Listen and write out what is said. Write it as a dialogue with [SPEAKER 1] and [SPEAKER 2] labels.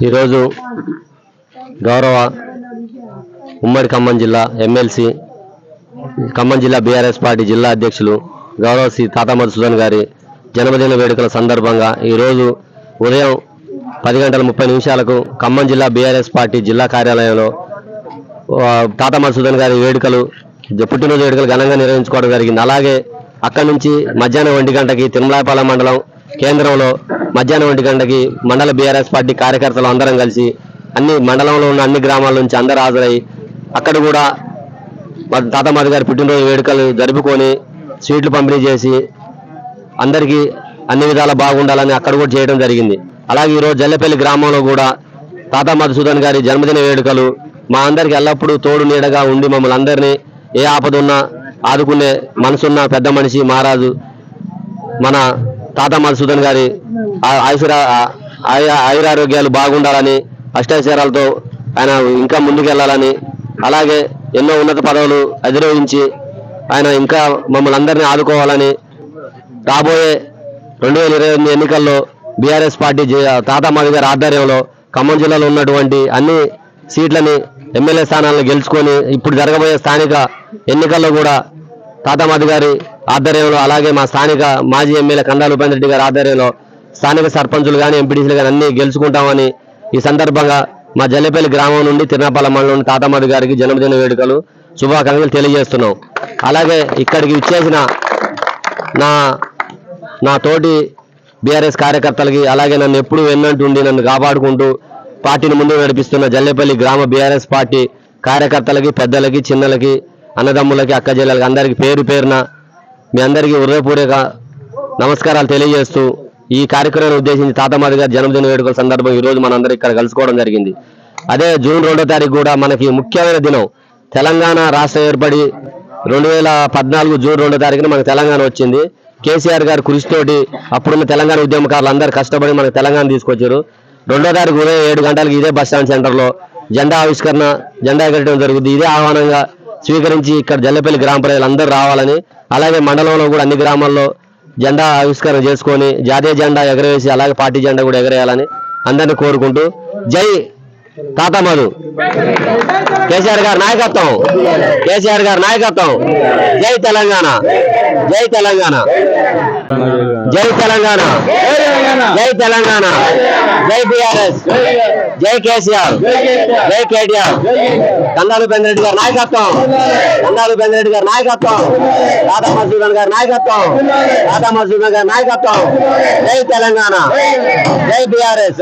[SPEAKER 1] ఈరోజు గౌరవ ఉమ్మడి ఖమ్మం జిల్లా ఎమ్మెల్సీ ఖమ్మం జిల్లా బీఆర్ఎస్ పార్టీ జిల్లా అధ్యక్షులు గౌరవ శ్రీ తాతా మధుసూదన్ గారి జన్మదిన వేడుకల సందర్భంగా ఈరోజు ఉదయం పది గంటల ముప్పై నిమిషాలకు ఖమ్మం జిల్లా బీఆర్ఎస్ పార్టీ జిల్లా కార్యాలయంలో తాత మధుసూదన్ గారి వేడుకలు జ- పుట్టినరోజు వేడుకలు ఘనంగా నిర్వహించుకోవడం జరిగింది. అలాగే అక్కడి నుంచి మధ్యాహ్నం ఒంటి గంటకి తిరుమలాపాలెం మండలం కేంద్రంలో మధ్యాహ్నం ఒంటి గంటకి మండల బీఆర్ఎస్ పార్టీ కార్యకర్తలు అందరం కలిసి అన్ని మండలంలో ఉన్న అన్ని గ్రామాల నుంచి అందరూ హాజరై అక్కడ కూడా మా తాత మధు గారి పుట్టినరోజు వేడుకలు జరుపుకొని స్వీట్లు పంపిణీ చేసి అందరికీ అన్ని విధాలా బాగుండాలని అక్కడ కూడా చేయడం జరిగింది. అలాగే ఈరోజు జల్లెపల్లి గ్రామంలో కూడా తాతా మధుసూదన్ గారి జన్మదిన వేడుకలు మా అందరికి ఎల్లప్పుడూ తోడు నీడగా ఉండి మమ్మల్ని అందరినీ ఏ ఆపదున్నా ఆదుకునే మనసున్న పెద్ద మనిషి మహారాజు మన తాత మధుసూదన్ గారి ఆయుర ఆయురారోగ్యాలు బాగుండాలని అష్టాచారాలతో ఆయన ఇంకా ముందుకెళ్ళాలని అలాగే ఎన్నో ఉన్నత పదవులు అధిరోహించి ఆయన ఇంకా మమ్మల్ని అందరినీ ఆదుకోవాలని రాబోయే రెండు వేల ఇరవై ఎనిమిది ఎన్నికల్లో బీఆర్ఎస్ పార్టీ జే- తాతా మాది గారి ఆధ్వర్యంలో ఖమ్మం జిల్లాలో ఉన్నటువంటి అన్ని సీట్లని ఎమ్మెల్యే స్థానాలను గెలుచుకొని ఇప్పుడు జరగబోయే స్థానిక ఎన్నికల్లో కూడా తాతా గారి ఆధ్వర్యంలో అలాగే మా స్థానిక మాజీ ఎమ్మెల్యే కందాల ఉపేంద్రెడ్డి గారి ఆధ్వర్యంలో స్థానిక సర్పంచులు కానీ ఎంపీటీసీలు కానీ అన్ని గెలుచుకుంటామని ఈ సందర్భంగా మా జల్లెపల్లి గ్రామం నుండి తిరునాపాల మండలం నుండి గారికి జన్మదిన వేడుకలు శుభాకాంక్షలు తెలియజేస్తున్నాం. అలాగే ఇక్కడికి ఇచ్చేసిన నా నా తోటి బీఆర్ఎస్ కార్యకర్తలకి అలాగే నన్ను ఎప్పుడూ వెన్నంటుండి నన్ను కాపాడుకుంటూ పార్టీని ముందు నడిపిస్తున్న జల్లేపల్లి గ్రామ బీఆర్ఎస్ పార్టీ కార్యకర్తలకి పెద్దలకి చిన్నలకి అన్నదమ్ములకి అక్క జిల్లాలకి అందరికీ పేరు పేరున మీ అందరికీ హృదయపూర్వక నమస్కారాలు తెలియజేస్తూ ఈ కార్యక్రమాన్ని ఉద్దేశించి తాతమాది గారి జన్మదిన వేడుకల సందర్భం ఈ రోజు మనందరం ఇక్కడ కలుసుకోవడం జరిగింది. అదే జూన్ రెండో తారీఖు కూడా మనకి ముఖ్యమైన దినం. తెలంగాణ రాష్ట్రం ఏర్పడి రెండు వేల పద్నాలుగు జూన్ రెండో తారీఖున మనకు తెలంగాణ వచ్చింది. కేసీఆర్ గారి కృషితోటి అప్పుడున్న తెలంగాణ ఉద్యమకారులు అందరూ కష్టపడి మనకు తెలంగాణ తీసుకొచ్చారు. రెండో తారీఖు ఉదయం ఏడు గంటలకు ఇదే బస్ స్టాండ్ సెంటర్లో జెండా ఆవిష్కరణ జెండా ఎగరటం జరుగుతుంది. ఇదే ఆహ్వానంగా స్వీకరించి ఇక్కడ జల్లపల్లి గ్రామ ప్రజలు అందరూ రావాలని అలాగే మండలంలో కూడా అన్ని గ్రామాల్లో జెండా ఆవిష్కరణ చేసుకొని జాతీయ జెండా ఎగరవేసి అలాగే పార్టీ జెండా కూడా ఎగరేయాలని అందరిని కోరుకుంటూ జై తాతమధు కేసీఆర్ గారి నాయకత్వం. కేసీఆర్ గారి నాయకత్వం. జై తెలంగాణ. జై తెలంగాణ. జై తెలంగాణ. జై తెలంగాణ. జై బీఆర్ఎస్. జై కేసీఆర్. జై కేటీఆర్. కందాలు పెందిరెడ్డి గారి నాయకత్వం. కందాలు పెందిరెడ్డి గారి నాయకత్వం. రాధా మధుసూదన్ గారి నాయకత్వం. రాధా మధుసూదన్ గారి నాయకత్వం. జై తెలంగాణ. జై బీఆర్ఎస్.